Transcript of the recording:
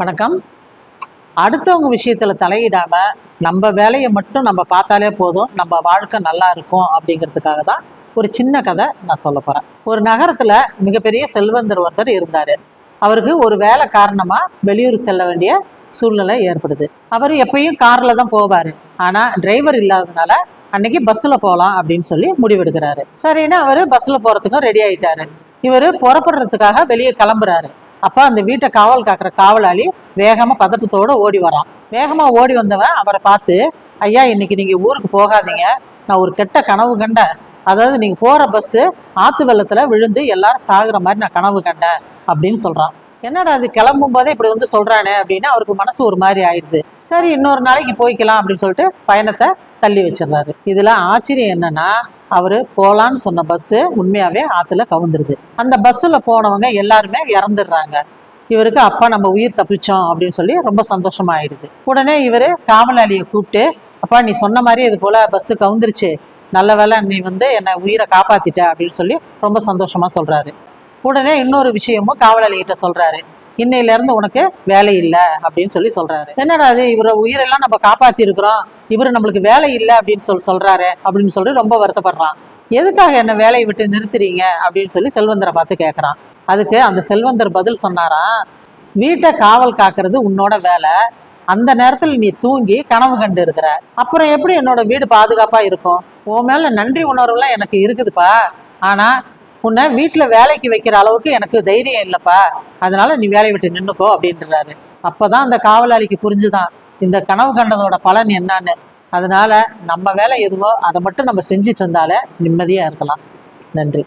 வணக்கம். அடுத்தவங்க விஷயத்தில் தலையிடாமல் நம்ம வேலையை மட்டும் நம்ம பார்த்தாலே போதும். நம்ம வாழ்க்கை நல்லா இருக்கும் அப்படிங்கிறதுக்காக தான் ஒரு சின்ன கதை நான் சொல்ல போகிறேன் ஒரு நகரத்தில் மிகப்பெரிய செல்வந்தர் ஒருத்தர் இருந்தார். அவருக்கு ஒரு வேலை காரணமாக வெளியூர் செல்ல வேண்டிய சூழ்நிலை ஏற்படுது. அவர் எப்பயும் காரில் தான் போவார். ஆனால் டிரைவர் இல்லாததுனால அன்னைக்கு பஸ்ஸில் போகலாம் அப்படின்னு சொல்லி முடிவெடுக்கிறாரு. சரின்னு அவர் பஸ்ஸில் போகிறதுக்கும் ரெடி ஆகிட்டாரு இவர் புறப்படுறதுக்காக வெளியே கிளம்புறாரு. அப்போ அந்த வீட்டை காவல் காக்கிற காவலாளி வேகமாக பதட்டத்தோடு ஓடி வரான். வேகமாக ஓடி வந்தவன் அவரை பார்த்து ஐயா இன்னைக்கு நீங்கள் ஊருக்கு போகாதீங்க. நான் ஒரு கெட்ட கனவு கண்டேன். அதாவது நீங்கள் போகிற பஸ்ஸு ஆற்று வெள்ளத்தில் விழுந்து எல்லாரும் சாகுற மாதிரி நான் கனவு கண்டேன். அப்படின்னு சொல்கிறான் என்னடா அது கிளம்பும் போதே இப்படி வந்து சொல்கிறானே அப்படின்னு அவருக்கு மனசு ஒரு மாதிரி ஆயிடுது. சரி இன்னொரு நாளைக்கு போய்க்கலாம். அப்படின்னு சொல்லிட்டு பயணத்தை தள்ளி வச்சிடுறாரு. இதில் ஆச்சரியம் என்னன்னா அவர் போகலான்னு சொன்ன பஸ்ஸு உண்மையாகவே ஆற்றுல கவுந்துருது. அந்த பஸ்ஸில் போனவங்க எல்லாருமே இறந்துடுறாங்க. இவருக்கு அப்பா நம்ம உயிர் தப்பிச்சோம் அப்படின்னு சொல்லி ரொம்ப சந்தோஷமாயிடுது. உடனே இவர் காவலாளியை கூப்பிட்டு அப்பா நீ சொன்ன மாதிரி இது போல பஸ்ஸு கவுந்துருச்சு. நல்ல வேளை நீ வந்து என்னை உயிரை காப்பாத்திட்ட அப்படின்னு சொல்லி ரொம்ப சந்தோஷமா சொல்றாரு. உடனே இன்னொரு விஷயமும் காவலாளிகிட்ட சொல்றாரு. இன்னையில இருந்து உனக்கு வேலை இல்லை அப்படின்னு சொல்லி சொல்றாரு. என்னடா அது இவர உயிரெல்லாம் நம்ம காப்பாத்தி இருக்கிறோம் இவரு நம்மளுக்கு வேலை இல்லை அப்படின்னு சொல்லி சொல்றாரு அப்படின்னு சொல்லி ரொம்ப வருத்தப்படுறான். எதுக்காக என்ன வேலையை விட்டு நிறுத்துறீங்க அப்படின்னு சொல்லி செல்வந்தரை பார்த்து கேட்குறான் அதுக்கு அந்த செல்வந்தர் பதில் சொன்னாராம் வீட்டை காவல் காக்கிறது உன்னோட வேலை. அந்த நேரத்தில் நீ தூங்கி கனவு கண்டு இருக்கிற. அப்புறம் எப்படி என்னோட வீடு பாதுகாப்பா இருக்கும்? உன் மேல நன்றி உணர்வுலாம் எனக்கு இருக்குதுப்பா. ஆனா உன்னை வீட்டில் வேலைக்கு வைக்கிற அளவுக்கு எனக்கு தைரியம் இல்லைப்பா. அதனால நீ வேலையை விட்டு நின்றுக்கோ அப்படின்றாரு. அப்பதான் அந்த காவலாளிக்கு புரிஞ்சுதான் இந்த கனவு கண்டதோட பலன் என்னன்னு. அதனால நம்ம வேலை எதுவோ அதை மட்டும் நம்ம செஞ்சிட்டு இருந்தாலே நிம்மதியாக இருக்கலாம். நன்றி.